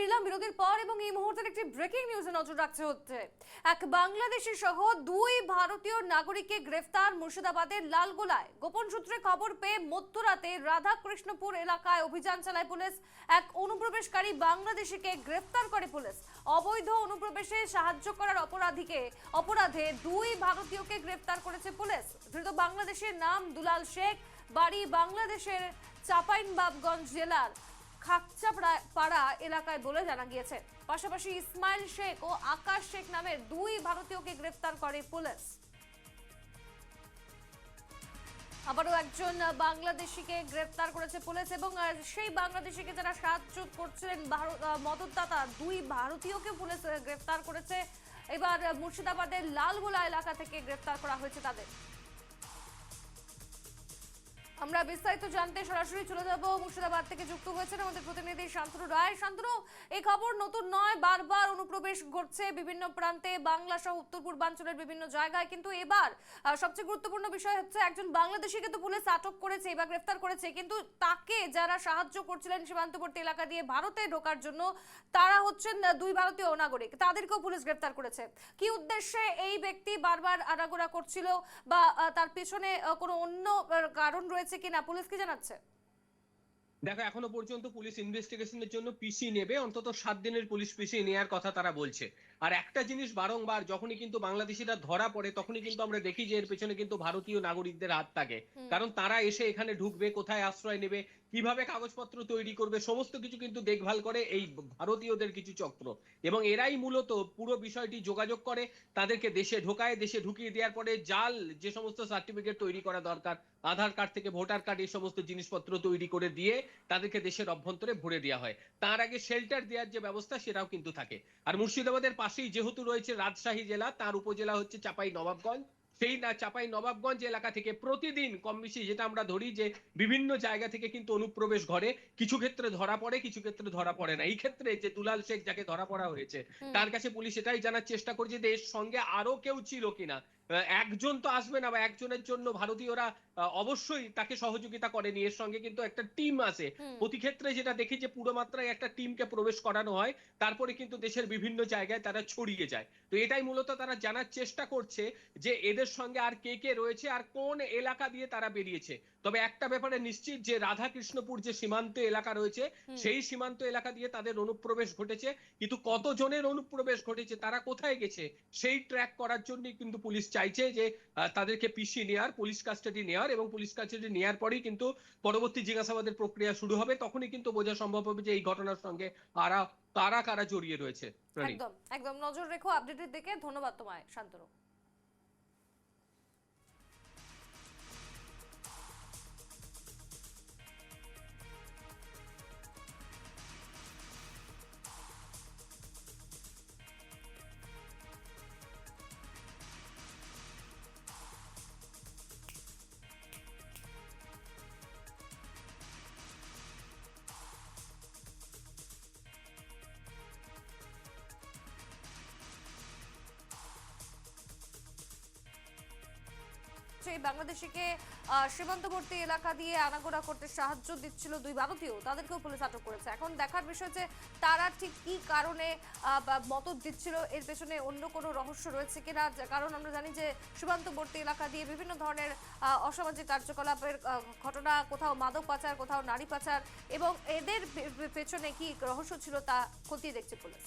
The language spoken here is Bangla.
ফিরলাম বিরতির পর এবং এই মুহূর্তের একটি ব্রেকিং নিউজে নজর রাখতে হচ্ছে। এক বাংলাদেশি সহ দুই ভারতীয় নাগরিককে গ্রেফতার মুর্শিদাবাদের লালগোলায়। গোপন সূত্রে খবর পেয়ে মধ্যরাতে রাধাকৃষ্ণপুর এলাকায় অভিযান চালায় পুলিশ। এক অনুপ্রবেশকারী বাংলাদেশিকে গ্রেফতার করে পুলিশ। অবৈধ অনুপ্রবেশে সাহায্য করার অপরাধীকে, অপরাধে দুই ভারতীয়কে গ্রেফতার করেছে পুলিশ। ধৃত বাংলাদেশের নাম দুলাল শেখ, বাড়ি বাংলাদেশের চাপাইনবাবগঞ্জ জেলার। খাকচা পাড়া এলাকায় বলে জানা গিয়েছে। পাশাপাশি ইসমাইল শেখ ও আকাশ শেখ নামের দুই ভারতীয়কে গ্রেফতার করে পুলিশ। আবারও একজন বাংলাদেশিকে গ্রেফতার করেছে পুলিশ এবং সেই বাংলাদেশিকে যারা সাহায্য করছিলেন মদতদাতা দুই ভারতীয়কে পুলিশ গ্রেফতার করেছে। এবার মুর্শিদাবাদের লালগোলা এলাকা থেকে গ্রেফতার করা হয়েছে তাদের। আমরা বিস্তারিত জানতে সরাসরি চলে যাব। মুর্শিদাবাদ থেকে যুক্ত হয়েছেন আমাদের প্রতিনিধি শান্তনু রায়। শান্তনু, এই খবর নতুন নয়, বারবার অনুপ্রবেশ ঘটছে বিভিন্ন প্রান্তে, বাংলা সহ উত্তর পূর্বাঞ্চলের বিভিন্ন জায়গায়। কিন্তু এবার সবচেয়ে গুরুত্বপূর্ণ বিষয় হচ্ছে একজন বাংলাদেশিকে তো পুলিশ আটক করেছে বা গ্রেফতার করেছে। কিন্তু তাকে যারা সাহায্য করছিলেন সীমান্তবর্তী এলাকা দিয়ে ভারতে ঢোকার জন্য, তারা হচ্ছেন দুই ভারতীয় নাগরিক। তাদেরকেও পুলিশ গ্রেফতার করেছে। কি উদ্দেশ্যে এই ব্যক্তি বারবার আনাগোনা করছিল বা তার পিছনে কোনো অন্য কারণ রয়েছে কিনা পুলিশ কি জানাচ্ছে? দেখো, এখনও পর্যন্ত পুলিশ ইনভেস্টিগেশনের জন্য পিসি নেবে। অন্তত সাত দিনের পুলিশ পিসি নেওয়ার কথা তারা বলছে। আর একটা জিনিস বারংবার যখনই কিন্তু বাংলাদেশিরা ধরা পড়ে তখনই কিন্তু আমরা দেখি যে এর পেছনে কিন্তু ভারতীয় নাগরিকদের হাত থাকে। কারণ তারা এসে এখানে ঢুকবে কোথায় আশ্রয় নেবে কীভাবে কাগজপত্র তৈরি করবে সমস্ত কিছু কিন্তু দেখভাল করে এই ভারতীয়দের কিছু চক্র। এবং এরাই মূলত পুরো বিষয়টি যোগাযোগ করে তাদেরকে দেশে ঢোকায় দেশে ঢুকিয়ে দেওয়ার পরে জাল যে সমস্ত সার্টিফিকেট তৈরি করা দরকার আধার কার্ড থেকে ভোটার কার্ড এই সমস্ত জিনিসপত্র তৈরি করে দিয়ে তাদেরকে দেশের অভ্যন্তরে ভরে দেওয়া হয়। তার আগে শেল্টার দেওয়ার যে ব্যবস্থা সেটাও কিন্তু থাকে। আর মুর্শিদাবাদের পাশেই যেহেতু রয়েছে রাজশাহী জেলা তার উপজেলা হচ্ছে চাপাই নবাবগঞ্জ। সেই না চাপাই নবাবগঞ্জ এলাকা থেকে প্রতিদিন কম বেশি যেটা আমরা ধরি যে বিভিন্ন জায়গা থেকে কিন্তু অনুপ্রবেশ ঘরে। কিছু ক্ষেত্রে ধরা পড়ে কিছু ক্ষেত্রে ধরা পড়ে না। এই ক্ষেত্রে যে দুলাল শেখ যাকে ধরা পড়া হয়েছে তার কাছে পুলিশ এটাই জানার চেষ্টা করছে যে এর সঙ্গে আরও কেউ ছিল কিনা। একজন তো আসবে না বা একজনের জন্য ভারতীয়রা অবশ্যই তাকে সহযোগিতা করেনি। এর সঙ্গে কিন্তু একটা টিম আছে। প্রতি ক্ষেত্রে যেটা দেখি যে পুরো মাত্রায় একটা টিমকে প্রবেশ করানো হয়। তারপরে কিন্তু দেশের বিভিন্ন জায়গায় তারা ছড়িয়ে যায়। তো এটাই মূলত তারা জানার চেষ্টা করছে যে এদের সঙ্গে আর কে কে রয়েছে আর কোন এলাকা দিয়ে তারা বেরিয়েছে? তবে একটা ব্যাপারে নিশ্চিত যে রাধাকৃষ্ণপুর যে সীমান্ত এলাকা রয়েছে সেই সীমান্ত এলাকা দিয়ে তাদের অনুপ্রবেশ ঘটেছে। কিন্তু কতজনের অনুপ্রবেশ ঘটেছে তারা কোথায় গেছে সেই ট্র্যাক করার জন্য কিন্তু পুলিশ চাইছে যে তাদেরকে পিসি নেওয়ার পুলিশ কাস্টাডি নেওয়ার এবং পুলিশ কাস্টাডি নেওয়ার পরেই কিন্তু পরবর্তী জিজ্ঞাসাবাদের প্রক্রিয়া শুরু হবে। তখনই কিন্তু বোঝা সম্ভব হবে যে এই ঘটনার সঙ্গে কারা কারা কারা জড়িয়ে রয়েছে। একদম একদম। নজর রেখো আপডেটের দিকে। ধন্যবাদ তোমায় শান্তনু। সেই বাংলাদেশিকে সীমান্তবর্তী এলাকা দিয়ে আনাগোনা করতে সাহায্য দিচ্ছিল দুই ভারতীয়। তাদেরকেও পুলিশ আটক করেছে। এখন দেখার বিষয় যে তারা ঠিক কি কারণে মদত দিচ্ছিল? এর পেছনে অন্য কোনো রহস্য রয়েছে কিনা? কারণ আমরা জানি যে, সীমান্তবর্তী এলাকা দিয়ে বিভিন্ন ধরনের অসামাজিক কার্যকলাপের ঘটনা, কোথাও মাদক পাচার, কোথাও নারী পাচার, এবং এদের পেছনে কি রহস্য ছিল তা খতিয়ে দেখছে পুলিশ।